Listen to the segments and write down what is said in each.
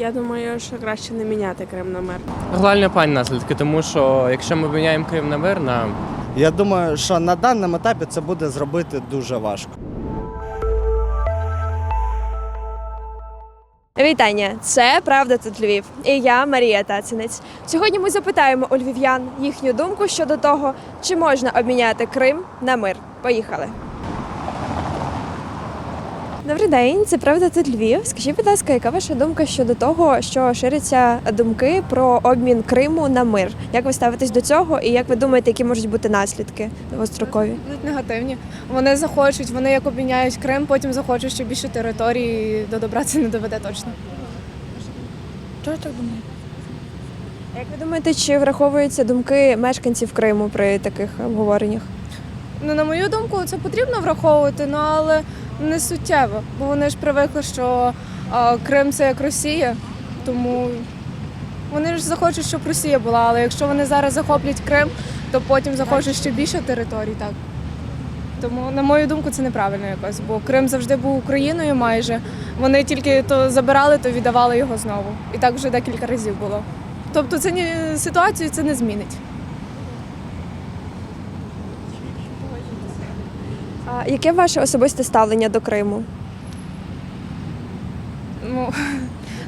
Я думаю, що краще не міняти Крим на мир. Глобальні пані наслідки, тому що якщо ми міняємо Крим на мир, на Я думаю, що на даному етапі це буде зробити дуже важко. Вітання! Це Правда тут Львів. І я Марія Тацінець. Сьогодні ми запитаємо у львів'ян їхню думку щодо того, чи можна обміняти Крим на мир. Поїхали. Добрий день, це правда тут Львів. Скажіть, будь ласка, яка ваша думка щодо того, що ширяться думки про обмін Криму на мир? Як ви ставитесь до цього, і як ви думаєте, які можуть бути наслідки довгострокові? Будуть негативні. Вони захочуть, вони як обміняють Крим, потім захочуть ще більше території до добра це не доведе точно. Як ви думаєте, чи враховуються думки мешканців Криму при таких обговореннях? Ну, на мою думку, це потрібно враховувати, ну але не суттєво, бо вони ж привикли, що а, Крим це як Росія, тому вони ж захочуть, щоб Росія була, але якщо вони зараз захоплять Крим, то потім захочуть ще більше територій, так. Тому, на мою думку, це неправильно якось, бо Крим завжди був Україною майже. Вони тільки то забирали, то віддавали його знову. І так вже декілька разів було. Тобто це ні, ситуацію це не змінить. А яке ваше особисте ставлення до Криму? Ну,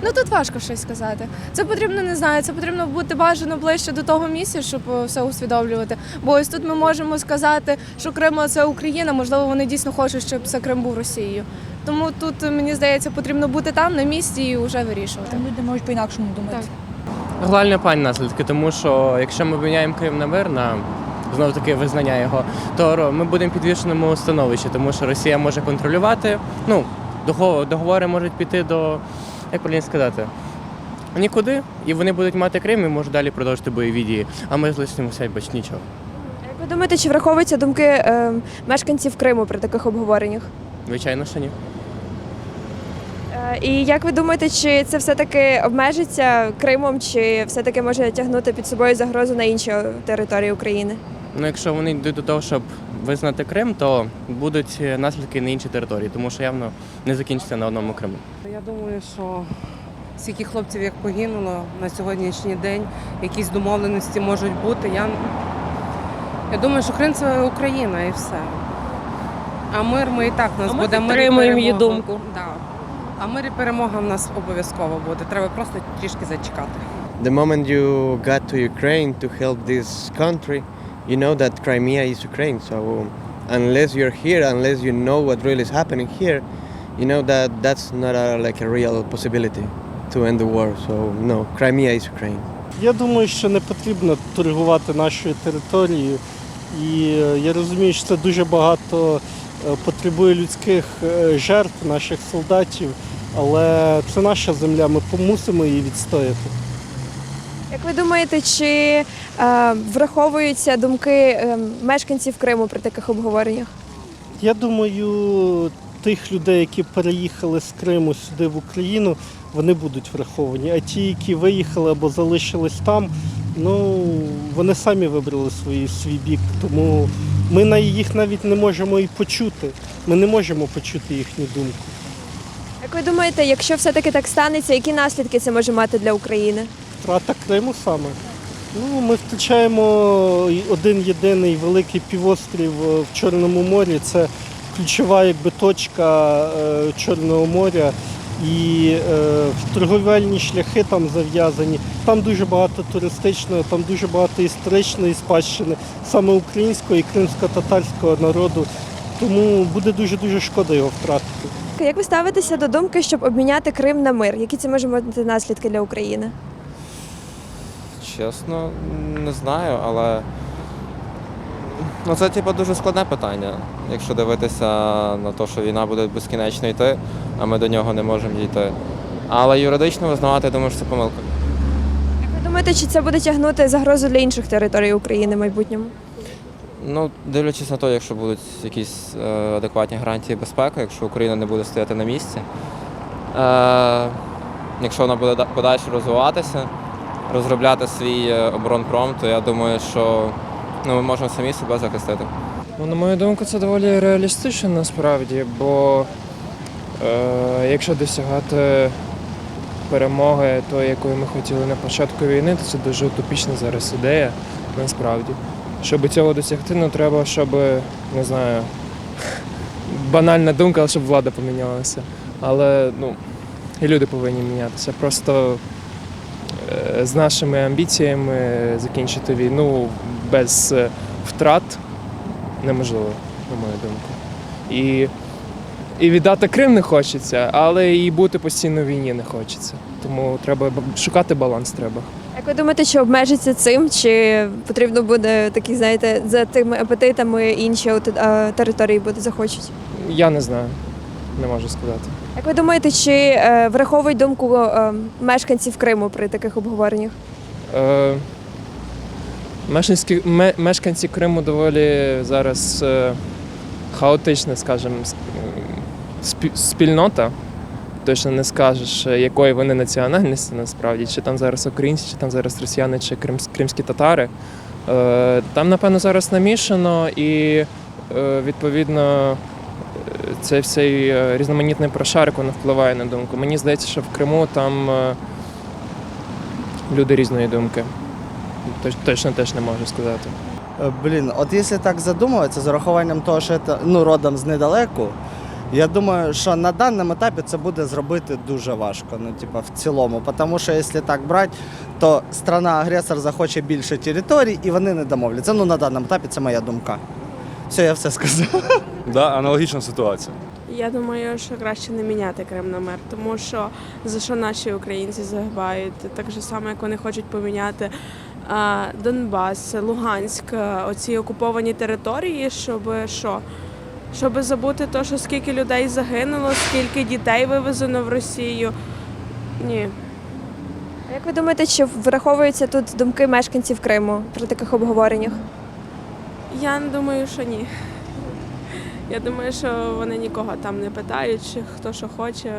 ну тут важко щось сказати. Це потрібно, не знаю, це потрібно бути бажано ближче до того місця, щоб е, все усвідомлювати. Бо ось тут ми можемо сказати, що Крим це Україна, можливо, вони дійсно хочуть, щоб це Крим був Росією. Тому тут, е, мені здається, потрібно бути там на місці і вже вирішувати. Люди можуть по-інакшому думати. Так. глобальні пані наслідки, тому що якщо ми міняємо Крим на мир, на знову таки визнання його, то ми будемо в підвішеному становищі, тому що Росія може контролювати. Ну, договори можуть піти до, як правильно сказати, нікуди, і вони будуть мати Крим і можуть далі продовжити бойові дії. А ми залишимося бач нічого. Як ви думаєте, чи враховуються думки е, мешканців Криму при таких обговореннях? Звичайно, що ні. Е, і як ви думаєте, чи це все-таки обмежиться Кримом, чи все-таки може тягнути під собою загрозу на інші території України? Ну, якщо вони йдуть до того, щоб визнати Крим, то будуть е, наслідки на інші території, тому що явно не закінчиться на одному Криму. Я думаю, що стільки хлопців, як погинуло на сьогоднішній день, якісь домовленості можуть бути. Я, я думаю, що Крим це Україна і все. А мир ми і так у нас А ми буде мир і підтримуємо її думку. Да. А мир і перемога в нас обов'язково буде. Треба просто трішки зачекати. the moment you got to Ukraine to help this country, you know that Crimea is Ukraine. So unless you're here, unless you know what really is happening here, you know that that's not a, like a real possibility to end the war. So no, Crimea is Ukraine. Я думаю, що не потрібно торгувати нашою територією. І е, я розумію, що це дуже багато е, потребує людських е, жертв наших солдатів, але це наша земля, ми мусимо її відстояти. Як ви думаєте, чи е, враховуються думки е, мешканців Криму при таких обговореннях? Я думаю, тих людей, які переїхали з Криму сюди в Україну, вони будуть враховані. А ті, які виїхали або залишились там, ну вони самі вибрали свій, свій бік. Тому ми на їх навіть не можемо і почути. Ми не можемо почути їхню думку. Як ви думаєте, якщо все-таки так станеться, які наслідки це може мати для України? Втрата Криму саме. Ну, ми втрачаємо один єдиний великий півострів е, в Чорному морі. Це ключова якби, точка е, Чорного моря. І е, торговельні шляхи там зав'язані. Там дуже багато туристичного, там дуже багато історичної спадщини, саме українського і кримсько-татарського народу. Тому буде дуже-дуже шкода його втратити. Як ви ставитеся до думки, щоб обміняти Крим на мир? Які це може мати наслідки для України? Чесно, не знаю, але ну, це типу, дуже складне питання, якщо дивитися на те, що війна буде безкінечно йти, а ми до нього не можемо дійти. Але юридично визнавати, я думаю, що це помилка. Як ви думаєте, чи це буде тягнути загрозу для інших територій України в майбутньому? Ну, дивлячись на те, якщо будуть якісь е, адекватні гарантії безпеки, якщо Україна не буде стояти на місці, е, якщо вона буде подальше розвиватися, розробляти свій е, оборонпром, то я думаю, що ну, ми можемо самі себе захистити. Ну, на мою думку, це доволі реалістично насправді, бо е, якщо досягати перемоги, тої, якої ми хотіли на початку війни, то це дуже утопічна зараз ідея, насправді. Щоб цього досягти, ну треба, щоб, не знаю, банальна думка, але щоб влада помінялася. Але ну, і люди повинні мінятися. Просто з нашими амбіціями закінчити війну без е, втрат неможливо, на мою думку. І, і віддати Крим не хочеться, але і бути постійно в війні не хочеться. Тому треба шукати баланс треба. Як ви думаєте, чи обмежиться цим, чи потрібно буде такі, знаєте, за тими апетитами інші е, території буде захочуть? Я не знаю, не можу сказати. Як ви думаєте, чи е, враховують думку е, мешканців Криму при таких обговореннях? Е, мешканці, ме- мешканці Криму доволі зараз е, хаотична, скажімо, с- спі- спільнота. Точно не скажеш, е, якої вони національності насправді, чи там зараз українці, чи там зараз росіяни, чи кримс- кримські татари. Е, Там, напевно, зараз намішано і е, відповідно е, цей всей е, різноманітний прошарок воно впливає на думку. Мені здається, що в Криму там е, люди різної думки. Точно теж не можу сказати. Е, Блін, от якщо так задумуватися, з урахуванням того, що це ну, родом з недалеку, я думаю, що на даному етапі це буде зробити дуже важко, ну, типа, в цілому. Тому що якщо так брати, то страна-агресор захоче більше територій і вони не домовляться. Ну, на даному етапі це моя думка. Все, я все сказав. Да, аналогічна ситуація. Я думаю, що краще не міняти Крим на мир, тому що за що наші українці загибають, так же само, як вони хочуть поміняти а, Донбас, Луганськ, а, оці окуповані території, щоб що? Щоб забути те, що скільки людей загинуло, скільки дітей вивезено в Росію. Ні. А як ви думаєте, чи враховуються тут думки мешканців Криму при таких обговореннях? Я думаю, що ні. Я думаю, що вони нікого там не питають, чи хто що хоче.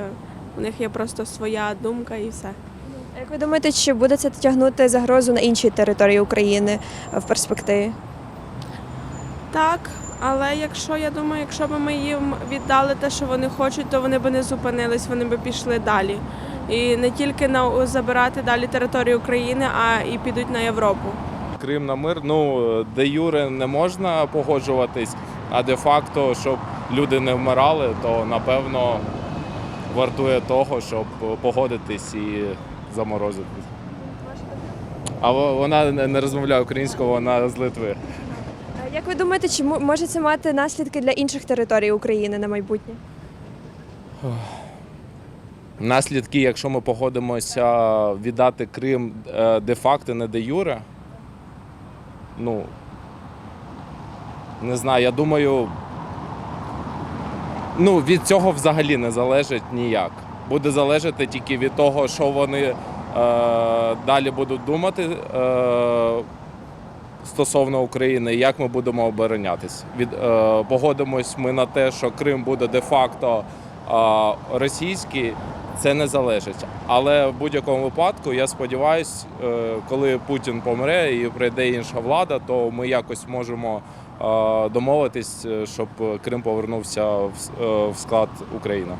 У них є просто своя думка і все. А як ви думаєте, чи буде це тягнути загрозу на інші території України е, в перспективі? Так, але якщо я думаю, якщо б ми їм віддали те, що вони хочуть, то вони б не зупинились, вони б пішли далі. І не тільки на забирати далі територію України, а і підуть на Європу. Крим на мир, ну де юре не можна погоджуватись, а де факто, щоб люди не вмирали, то напевно вартує того, щоб погодитись і заморозити. А вона не не розмовляє українською, вона з Литви. Як ви думаєте, чи може це мати наслідки для інших територій України на майбутнє? Наслідки, якщо ми погодимося віддати Крим е, де-факто, не де юре, ну не знаю, я думаю, ну від цього взагалі не залежить ніяк. Буде залежати тільки від того, що вони е, далі будуть думати е, стосовно України, як ми будемо оборонятись. Від, е, погодимось ми на те, що Крим буде де-факто е, російський, це не залежить. Але в будь-якому випадку я сподіваюся, коли Путін помре і прийде інша влада, то ми якось можемо е, домовитись, е, щоб Крим повернувся в е, в склад України.